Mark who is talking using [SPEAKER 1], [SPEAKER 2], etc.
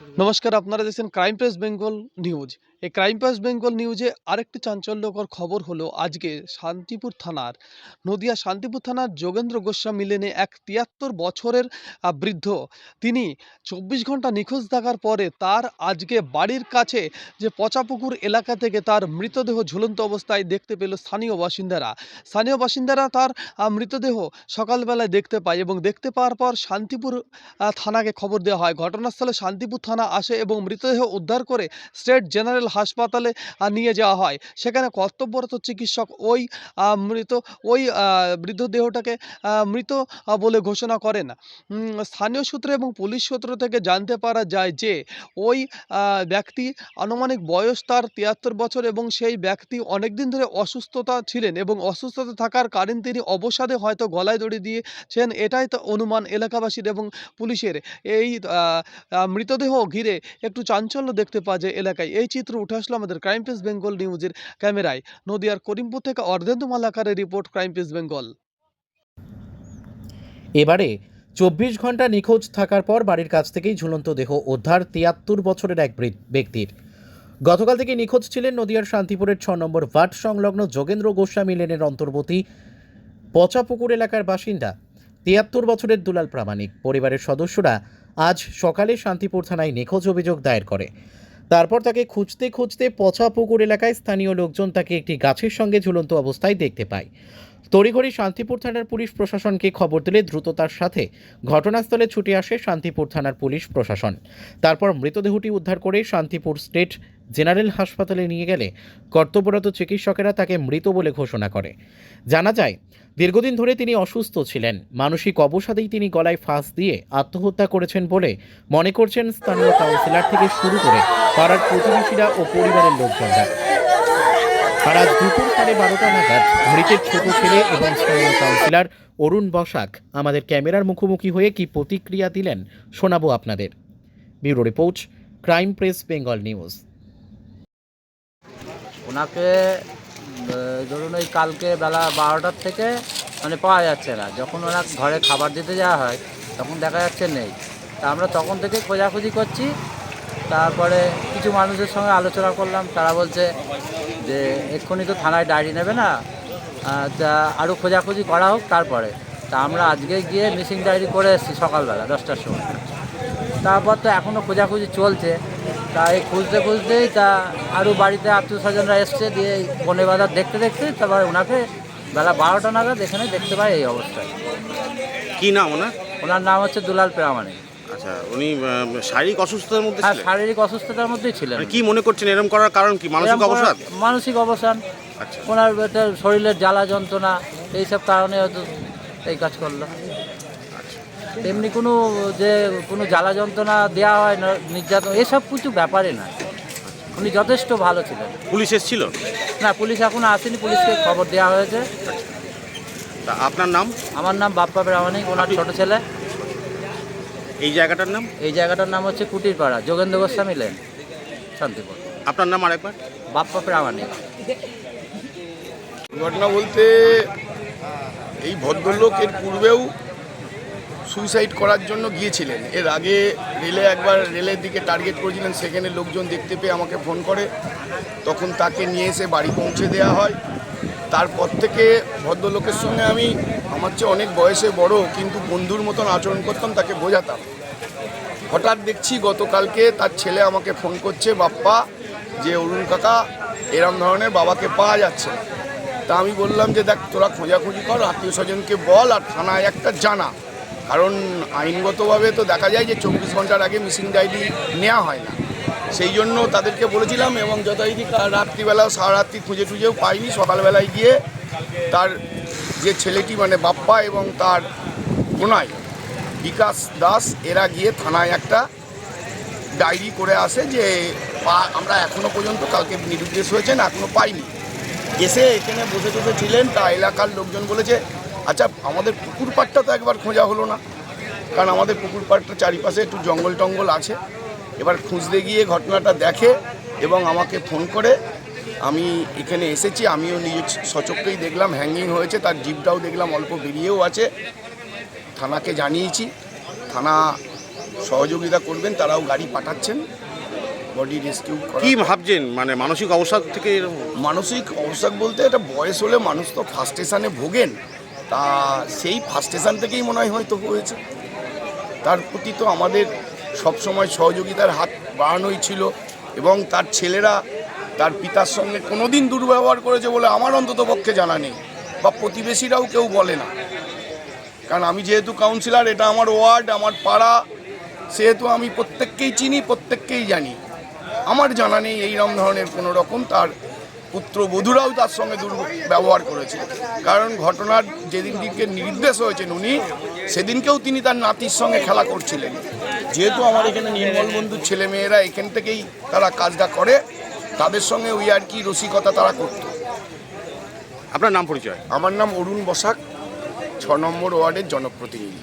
[SPEAKER 1] নমস্কার, আপনারা দেখছেন ক্রাইম প্রেস বেঙ্গল নিউজ এই ক্রাইম প্রেস বেঙ্গল নিউজে আরেকটি চাঞ্চল্যকর খবর হলো, আজকে শান্তিপুর থানার, নদিয়া শান্তিপুর থানার যোগেন্দ্র গোস্বামী লেনে এক তিয়াত্তর বছরের বৃদ্ধ। তিনি চব্বিশ ঘণ্টা নিখোঁজ থাকার পরে তার আজকে বাড়ির কাছে যে পচাপুকুর এলাকা থেকে তার মৃতদেহ ঝুলন্ত অবস্থায় দেখতে পেল স্থানীয় বাসিন্দারা। স্থানীয় বাসিন্দারা তার মৃতদেহ সকালবেলায় দেখতে পায় এবং দেখতে পাওয়ার পর শান্তিপুর থানাকে খবর দেওয়া হয়। ঘটনাস্থলে শান্তিপুর থানা আসে এবং মৃতদেহ উদ্ধার করে স্টেট জেনারেল হাসপাতালে নিয়ে যাওয়া হয়। সেখানে কর্তব্যরত চিকিৎসক ওই মৃত ওই আহ, মৃতদেহটাকে মৃত বলে ঘোষণা করেন। স্থানীয় সূত্রে এবং পুলিশ সূত্র থেকে জানতে পারা যায় যে ওই ব্যক্তি আনুমানিক বয়স তার তিয়াত্তর বছর এবং সেই ব্যক্তি অনেকদিন ধরে অসুস্থতা ছিলেন এবং অসুস্থতা থাকার কারণ তিনি অবসাদে হয়তো গলায় দড়ি দিয়েছেন। এটাই তো অনুমান এলাকাবাসীর এবং পুলিশের। এই মৃতদেহ ঘিরে একটু চাঞ্চল্য দেখতে পাওয়া যায় এলাকায়। এই চিত্র উঠে আসলো আমাদের ক্রাইম পেস বেঙ্গল নিউজের ক্যামেরায়। নদিয়ার করিমপুর থেকে অর্ধেন্দু মালাকারের রিপোর্ট ক্রাইম পেস বেঙ্গল
[SPEAKER 2] এবারে চব্বিশ ঘণ্টা নিখোঁজ থাকার পর বাড়ির কাছ থেকেই ঝুলন্ত দেহ উদ্ধার তিয়াত্তর বছরের এক ব্যক্তির। গতকাল থেকে নিখোঁজ ছিলেন নদিয়ার শান্তিপুরের ছ নম্বর ওয়ার্ড সংলগ্ন যোগেন্দ্র গোস্বামী লেনের অন্তর্বর্তী পচাপুকুর এলাকার বাসিন্দা। তিয়াত্তর বছরের দুলাল প্রামাণিক। পরিবারের সদস্যরা আজ সকালে শান্তিপুর থানায় নিখোঁজ অভিযোগ দায়ের করে। তারপর তাকে খুঁজতে খুঁজতে পচা পুকুর এলাকায় স্থানীয় লোকজন তাকে একটি গাছের সঙ্গে ঝুলন্ত অবস্থায় দেখতে পায়। তড়িঘড়ি শান্তিপুর থানার পুলিশ প্রশাসনকে খবর দিলে দ্রুততার সাথে ঘটনাস্থলে ছুটে আসে শান্তিপুর থানার পুলিশ প্রশাসন। তারপর মৃতদেহটি উদ্ধার করে শান্তিপুর স্টেট জেনারেল হাসপাতালে নিয়ে গেলে কর্তব্যরত চিকিৎসকেরা তাকে মৃত বলে ঘোষণা করে। জানা যায়, দীর্ঘদিন ধরে তিনি অসুস্থ ছিলেন। মানসিক অবসাদেই তিনি গলায় ফাঁস দিয়ে আত্মহত্যা করেছেন বলে মনে করছেন স্থানীয় কাউন্সিলর থেকে শুরু করে পাড়ার প্রতিবেশীরা ও পরিবারের লোকজনরা। আর আজ দুপুর সাড়ে বারোটা নাগাদ মৃতের ছোট ছেলে এবং স্থানীয় কাউন্সিলর অরুণ বসাক আমাদের ক্যামেরার মুখোমুখি হয়ে কি প্রতিক্রিয়া দিলেন, শোনাবো আপনাদের। Bureau report, Crime Press, Bengal News.
[SPEAKER 3] ওনাকে ধরুন ওই কালকে বেলা বারোটার থেকে মানে পাওয়া যাচ্ছে না। যখন ওরা ঘরে খাবার দিতে যাওয়া হয়, তখন দেখা যাচ্ছে নেই। তা আমরা তখন থেকে খোঁজাখুঁজি করছি তারপরে কিছু মানুষের সঙ্গে আলোচনা করলাম তারা বলছে যে এক্ষুনি তো থানায় ডায়েরি নেবে না তা আরও খোঁজাখুঁজি করা হোক তারপরে। তা আমরা আজকে গিয়ে মিসিং ডায়েরি করে এসেছি সকালবেলা দশটার সময়। তারপর তো এখনও খোঁজাখুঁজি চলছে। তা এই খুঁজতে খুঁজতেই তা আরও বাড়িতে আত্মীয় স্বজনরা এসছে দিয়ে এই বনে বাজার দেখতে দেখতে তারপর ওনাকে বেলা বারোটা নাগাদ এখানে দেখতে পাই এই অবস্থায়।
[SPEAKER 4] কী নাম ওনার?
[SPEAKER 3] ওনার নাম হচ্ছে দুলাল প্রামাণিক।
[SPEAKER 4] আচ্ছা উনি শারীরিক অসুস্থতার মধ্যে
[SPEAKER 3] হ্যাঁ
[SPEAKER 4] ছিলেন?
[SPEAKER 3] শারীরিক অসুস্থতার মধ্যেই ছিলেন।
[SPEAKER 4] মানে কি মনে করছেন এরকম করার কারণ কি? মানসিক অবসাদ?
[SPEAKER 3] মানসিক অবসান।
[SPEAKER 4] আচ্ছা।
[SPEAKER 3] ওনার শরীরের জ্বালা যন্ত্রণা এইসব কারণে হয়তো এই কাজ করল। তেমনি কোনো যে কোনো জ্বালা যন্ত্রণা দেওয়া হয় না নির্যাতন এসব কিছু ব্যাপারে না। উনি যথেষ্ট ভালো ছিলেন।
[SPEAKER 4] পুলিশ এসেছিল?
[SPEAKER 3] না পুলিশ এখনও আসেনি পুলিশকে খবর দেওয়া হয়েছে।
[SPEAKER 4] তা আপনার নাম?
[SPEAKER 3] আমার নাম বাপ্পা প্রামাণিক ওনার ছোট ছেলে।
[SPEAKER 4] এই জায়গাটার নাম?
[SPEAKER 3] এই জায়গাটার নাম হচ্ছে কুটিরপাড়া যোগেন্দ্র গোস্বামী লেন শান্তিপুর।
[SPEAKER 4] আপনার নাম আরেকবার?
[SPEAKER 3] বাপ্পা প্রামাণিক
[SPEAKER 5] ঘটনা বলতে এই ভদ্রলোক এর পূর্বেও সুইসাইড করার জন্য গিয়েছিলেন। এর আগে রেলে একবার রেলের দিকে টার্গেট করেছিলেন সেখানে লোকজন দেখতে পেয়ে আমাকে ফোন করে। তখন তাকে নিয়ে এসে বাড়ি পৌঁছে দেওয়া হয়। তারপর থেকে ভদ্রলোকের সঙ্গে আমি আমার চেয়ে অনেক বয়সে বড়, কিন্তু বন্ধুর মতন আচরণ করতাম, তাকে বোঝাতাম। হঠাৎ দেখছি গতকালকে তার ছেলে আমাকে ফোন করছে, বাপ্পা, যে অরুণ কাকা, এরম ধরনের বাবাকে পাওয়া যাচ্ছে তা আমি বললাম যে, দেখ, তোরা খোঁজাখুঁজি কর, আত্মীয় স্বজনকে বল, আর থানায় একটা জানা। কারণ আইনগতভাবে তো দেখা যায় যে, চব্বিশ ঘণ্টার আগে মিসিং ডায়েরি নেওয়া হয় না। সেই জন্য তাদেরকে বলেছিলাম, এবং যথারীতি রাত্রিবেলা সারা রাত্রি খুঁজে টুজেও পাইনি। সকালবেলায় গিয়ে তার যে ছেলেটি মানে বাপ্পা এবং তার কোনায় বিকাশ দাস, এরা গিয়ে থানায় একটা ডায়েরি করে আসে যে, পা- আমরা এখনও পর্যন্ত কালকে নিরুদ্দেশ হয়েছেন এখনও পাইনি। এসে এখানে বসে বসে ছিলেন, তা এলাকার লোকজন বলেছে আচ্ছা আমাদের পুকুর পাড়টা তো একবার খোঁজা হলো না, কারণ আমাদের পুকুর পাড়টা চারিপাশে একটু জঙ্গল টঙ্গল আছে। এবার খুঁজতে গিয়ে ঘটনাটা দেখে এবং আমাকে ফোন করে আমি এখানে এসেছি আমিও নিজে সচক্ষেই দেখলাম হ্যাঙ্গিং হয়েছে তার জিপটাও দেখলাম অল্প বেরিয়েও আছে। থানাকে জানিয়েছি থানা সহযোগিতা করবেন তারাও গাড়ি পাঠাচ্ছেন বডি রেস্কিউ
[SPEAKER 4] কি ভাবছেন? মানে মানসিক অবস্থা থেকে
[SPEAKER 5] মানসিক অবসাদ বলতে এটা বয়স হলে মানুষ তো ফার্স্ট স্টেশনে ভোগেন। তা সেই ফার্স্ট স্টেশন থেকেই মনে হয় হয়তো হয়েছে। তার প্রতি তো আমাদের সবসময় সহযোগিতার হাত বাড়ানোই ছিল এবং তার ছেলেরা তার পিতার সঙ্গে কোনোদিন দুর্ব্যবহার করেছে বলে আমার অন্তত পক্ষে জানা নেই বা প্রতিবেশীরাও কেউ বলে না। কারণ আমি যেহেতু কাউন্সিলর এটা আমার ওয়ার্ড, আমার পাড়া, সেহেতু আমি প্রত্যেককেই চিনি, প্রত্যেককেই জানি। আমার জানা নেই এইরকম ধরনের কোনো রকম তার পুত্র বধূরাও তার সঙ্গে দুর্ব্যবহার করেছে। কারণ ঘটনার যেদিন দিনকে নির্দেশ হয়েছেন উনি, সেদিনকেও তিনি তার নাতির সঙ্গে খেলা করছিলেন। যেহেতু আমার এখানে নির্মল বন্ধুর ছেলে মেয়েরা এখান থেকেই তারা কাজটা করে তাদের সঙ্গে ওই আর কি রসিকতা তারা করত।
[SPEAKER 4] আপনার নাম পরিচয়?
[SPEAKER 5] আমার নাম অরুণ বসাক ছ নম্বর ওয়ার্ডের জনপ্রতিনিধি।